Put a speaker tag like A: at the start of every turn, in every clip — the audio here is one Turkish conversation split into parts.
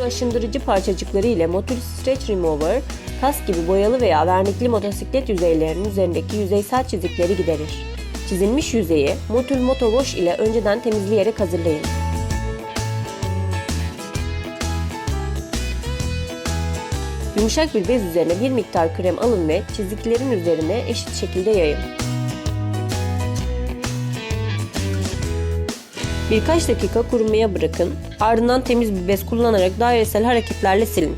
A: aşındırıcı parçacıkları ile Motul Stretch Remover, kas gibi boyalı veya vernikli motosiklet yüzeylerinin üzerindeki yüzeysel çizikleri giderir. Çizilmiş yüzeyi Motul Moto Wash ile önceden temizleyerek hazırlayın. Yumuşak bir bez üzerine bir miktar krem alın ve çiziklerin üzerine eşit şekilde yayın. Birkaç dakika kurumaya bırakın. Ardından temiz bir bez kullanarak dairesel hareketlerle silin.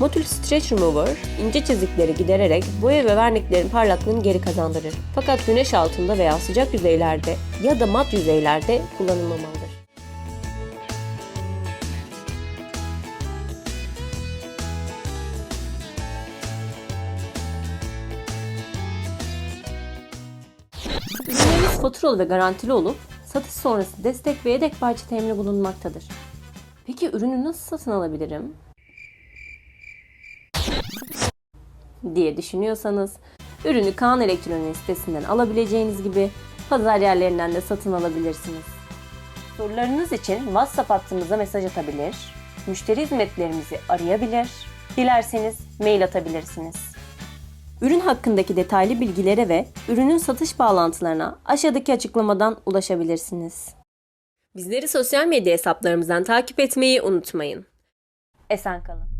A: Motul Stretch Remover ince çizikleri gidererek boya ve verniklerin parlaklığını geri kazandırır. Fakat güneş altında veya sıcak yüzeylerde ya da mat yüzeylerde kullanılmamalıdır. Ürünleriniz faturalı ve garantili olup satış sonrası destek ve yedek parça temini bulunmaktadır. Peki ürünü nasıl satın alabilirim? diye düşünüyorsanız ürünü Kaan Elektronik sitesinden alabileceğiniz gibi pazar yerlerinden de satın alabilirsiniz. Sorularınız için WhatsApp hattımıza mesaj atabilir, müşteri hizmetlerimizi arayabilir, dilerseniz mail atabilirsiniz. Ürün hakkındaki detaylı bilgilere ve ürünün satış bağlantılarına aşağıdaki açıklamadan ulaşabilirsiniz. Bizleri sosyal medya hesaplarımızdan takip etmeyi unutmayın. Esen kalın.